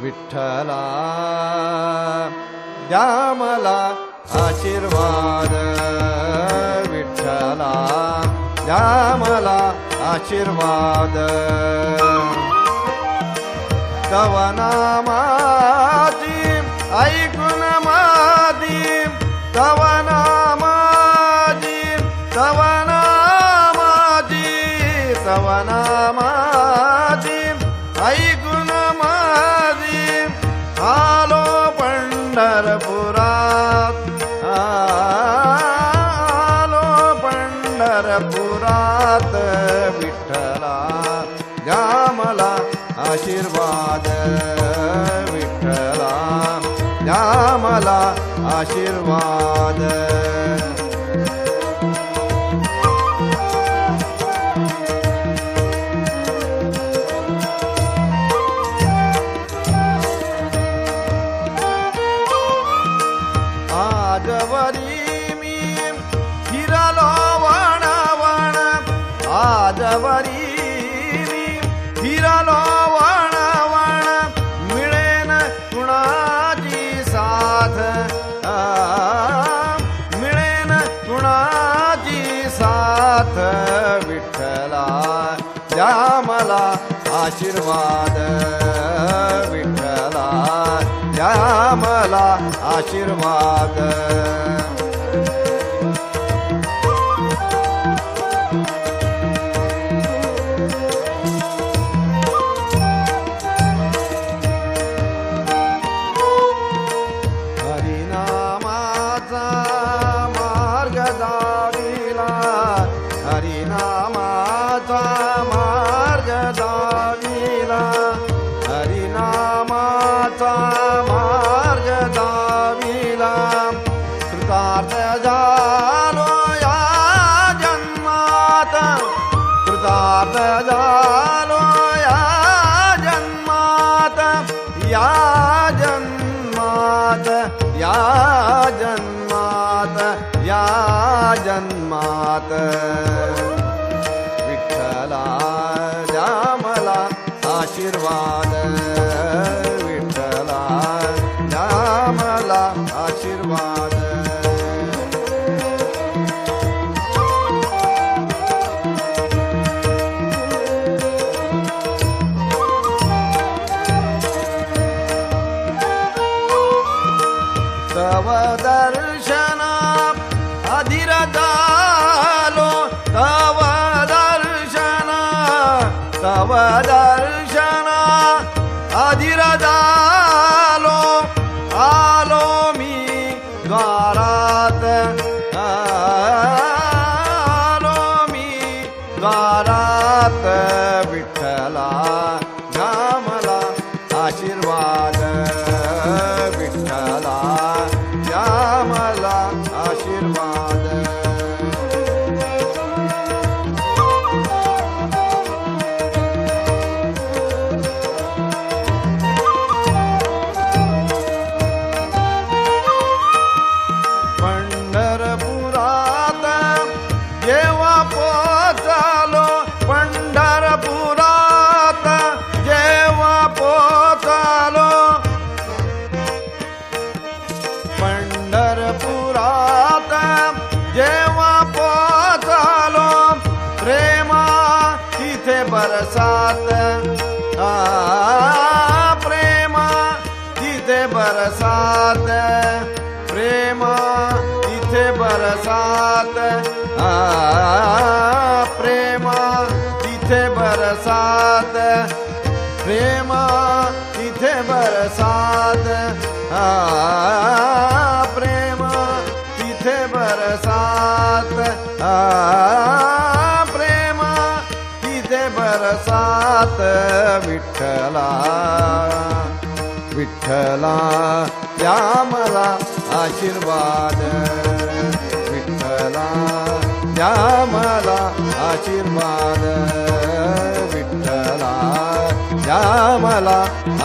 विठ्ठला द्या मला आशीर्वाद. विठ्ठला द्या मला आशीर्वाद. तव ऐकून मादी. तव नामाची तव नामाची पंढरपुरात विठ्ठला द्या मला आशीर्वाद विठ्ठला द्या मला आशीर्वाद. नाथ विठ्ठला द्या मला आशीर्वाद विठ्ठला द्या मला आशीर्वाद जन्मात या जन्मात या जन्मात. विठ्ठला द्या मला आशीर्वाद. विठ्ठला बरसात आ, प्रेमा तिथे बरसात प्रेमा तिथे बरसात विठ्ठला विठ्ठला द्या मला आशीर्वाद विठ्ठला द्या मला आशीर्वाद विठ्ठला द्या मला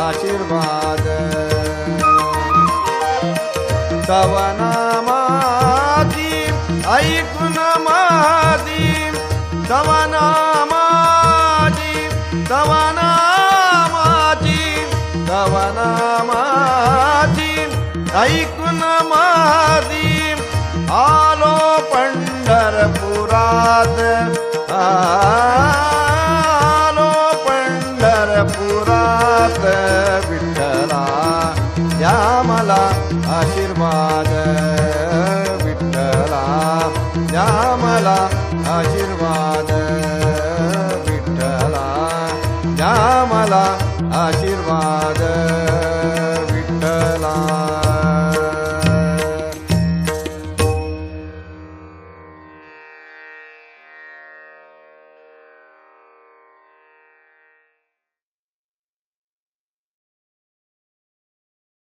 आशीर्वाद तवानामाची तवानामाची ऐकून माझी. आलो पंढरपुरात. आलो पंढरपुरात. विठ्ठला या मला आशीर्वाद. 啦